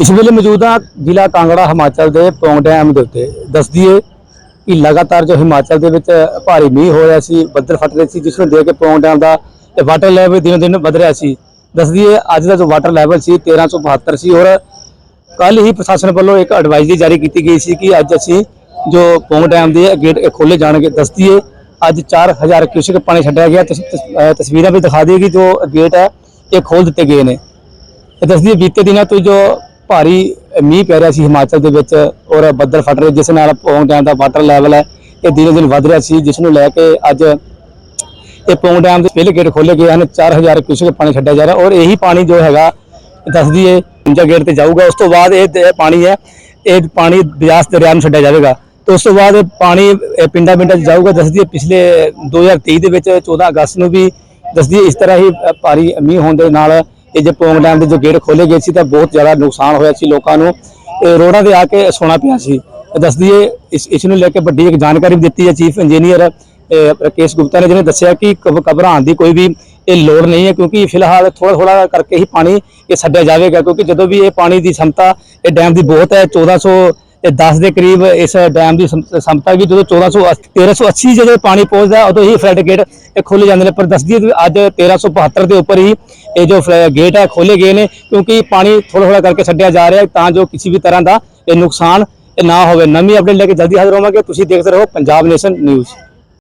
ਇਸ ਵੇਲੇ ਮੌਜੂਦ ਹਾਂ ਜ਼ਿਲ੍ਹਾ ਕਾਂਗੜਾ ਹਿਮਾਚਲ ਦੇ ਪੌਂਗ ਡੈਮ ਦੇ ਉੱਤੇ। ਦੱਸਦੀਏ ਕਿ ਲਗਾਤਾਰ ਜੋ ਹਿਮਾਚਲ ਦੇ ਵਿੱਚ ਭਾਰੀ ਮੀਂਹ ਹੋ ਰਿਹਾ ਸੀ, ਬੱਦਲ ਫਟ ਰਹੇ ਸੀ, ਜਿਸ ਨੂੰ ਦੇਖ ਕੇ ਪੌਂਗ ਡੈਮ ਦਾ ਇਹ ਵਾਟਰ ਲੈਵਲ ਦਿਨੋ ਦਿਨ ਵਧ ਰਿਹਾ ਸੀ। ਦੱਸਦੀਏ ਅੱਜ ਦਾ ਜੋ ਵਾਟਰ ਲੈਵਲ ਸੀ 1372 ਸੀ ਔਰ ਕੱਲ ਹੀ ਪ੍ਰਸ਼ਾਸਨ ਵੱਲੋਂ ਇੱਕ ਐਡਵਾਈਜ਼ਰੀ ਜਾਰੀ ਕੀਤੀ ਗਈ ਸੀ ਕਿ ਅੱਜ ਅਸੀਂ ਜੋ ਪੌਂਗ ਡੈਮ ਦੇ ਗੇਟ ਖੋਲੇ ਜਾਣਗੇ। ਦੱਸਦੀਏ ਅੱਜ 4000 ਕਿਊਸੈਕ ਪਾਣੀ ਛੱਡਿਆ ਗਿਆ। ਤਸ- ਤਸਵੀਰਾਂ ਵੀ ਦਿਖਾ ਦਈਏ ਕਿ ਜੋ ਗੇਟ ਹੈ, ਇਹ ਖੋਲ ਦਿੱਤੇ ਗਏ ਨੇ। ਇਹ ਦੱਸਦੀ ਬੀਤੇ ਦਿਨਾਂ ਤੋਂ ਜੋ ਭਾਰੀ ਮੀਂਹ ਪੈ ਰਿਹਾ ਸੀ ਹਿਮਾਚਲ ਦੇ ਵਿੱਚ ਔਰ ਬੱਦਲ ਫਟ ਰਹੇ, ਜਿਸ ਨਾਲ ਪੌਂਗ ਡੈਮ ਦਾ ਵਾਟਰ ਲੈਵਲ ਹੈ, ਇਹ ਦਿਨੋ ਦਿਨ ਵਧ ਰਿਹਾ ਸੀ, ਜਿਸ ਨੂੰ ਲੈ ਕੇ ਅੱਜ ਇਹ ਪੌਂਗ ਡੈਮ ਦੇ ਪਹਿਲੇ ਗੇਟ ਖੋਲੇ ਗਏ ਹਨ 4000 ਕਿਊਸਕ ਪਾਣੀ ਛੱਡਿਆ ਜਾ ਰਿਹਾ ਔਰ ਇਹੀ ਪਾਣੀ ਜੋ ਹੈਗਾ ਇਹ ਦੱਸਦੀ ਹੈ ਗੇਟ ਤੇ ਜਾਊਗਾ, ਉਸ ਤੋਂ ਬਾਅਦ ਇਹ ਪਾਣੀ ਹੈ, ਇਹ ਪਾਣੀ ਬਿਆਸ ਦਰਿਆ ਨੂੰ ਛੱਡਿਆ ਜਾਵੇਗਾ। ਤੇ ਉਸ ਤੋਂ ਬਾਅਦ ਪਾਣੀ ਪਿੰਡਾਂ ਪਿੰਡਾਂ 'ਚ ਜਾਊਗਾ ਦੱਸਦੀ ਹੈ ਪਿਛਲੇ 2023 ਦੇ ਵਿੱਚ 14 ਅਗਸਤ ਨੂੰ ਵੀ ਦੱਸਦੀ ਹੈ ਇਸ ਤਰ੍ਹਾਂ ਹੀ ਭਾਰੀ ਮੀਂਹ ਹੋਣ ਦੇ ਨਾਲ ਇਹ ਜੇ ਪੌਂਗ ਡੈਮ ਦੇ ਜੋ ਗੇਟ ਖੋਲੇ ਗਏ ਸੀ ਤਾਂ ਬਹੁਤ ਜ਼ਿਆਦਾ ਨੁਕਸਾਨ ਹੋਇਆ ਸੀ ਲੋਕਾਂ ਨੂੰ। ਇਹ ਰੋਡਾਂ ਤੇ ਆ ਕੇ ਸੋਣਾ ਪਿਆ ਸੀ। ਇਹ ਦੱਸਦੀ ਇਸ ਇਸ ਨੂੰ ਲੈ ਕੇ ਵੱਡੀ ਇੱਕ ਜਾਣਕਾਰੀ ਵੀ ਦਿੱਤੀ ਹੈ ਚੀਫ ਇੰਜੀਨੀਅਰ ਰਾਕੇਸ਼ ਗੁਪਤਾ ਨੇ, ਜਿਹਨੇ ਦੱਸਿਆ ਕਿ ਘਬਰਾਉਣ ਦੀ ਕੋਈ ਵੀ ਇਹ ਲੋੜ ਨਹੀਂ ਹੈ ਕਿਉਂਕਿ ਫਿਲਹਾਲ ਥੋੜਾ ਥੋੜਾ ਕਰਕੇ ਹੀ ਪਾਣੀ ਇਹ ਛੱਡਿਆ ਜਾਵੇਗਾ ਕਿਉਂਕਿ ਜਦੋਂ ਵੀ ਇਹ ਪਾਣੀ ਦੀ ਸਮਤਾ, ਇਹ ਡੈਮ ਦੀ ਬਹੁਤ ਹੈ 1400 ਇਹ 10 ਦੇ ਕਰੀਬ ਇਸ ਡੈਮ ਦੀ ਸਮ- ਸਮਤਾ ਵੀ ਜਦੋਂ 1400 1380 ਜਦੋਂ ਪਾਣੀ ਪਹੁੰਚਦਾ, ਉਦੋਂ ਹੀ ਫਲੱਡ ਗੇਟ ਇਹ ਖੋਲੇ ਜਾਂਦੇ ਨੇ। ਪਰ ਦੱਸਦੀ ਹੈ ਕਿ ਅੱਜ 1372 ਦੇ ਉੱਪਰ ਹੀ ਇਹ ਜੋ ਫਲੈ- ਗੇਟ ਹੈ ਖੋਲੇ ਗਏ ਨੇ, ਕਿਉਂਕਿ ਪਾਣੀ ਥੋੜਾ ਥੋੜਾ ਕਰਕੇ ਛੱਡਿਆ ਜਾ ਰਿਹਾ ਤਾਂ ਜੋ ਕਿਸੇ ਵੀ ਤਰ੍ਹਾਂ ਦਾ ਇਹ ਨੁਕਸਾਨ ਨਾ ਹੋਵੇ। ਨਵੀਂ ਅਪਡੇਟ ਲੈ ਕੇ ਜਲਦੀ ਹਾਜ਼ਰ ਹੋਵਾਂਗੇ। ਤੁਸੀਂ ਦੇਖਦੇ ਰਹੋ ਪੰਜਾਬ ਨੇਸ਼ਨ ਨਿਊਜ਼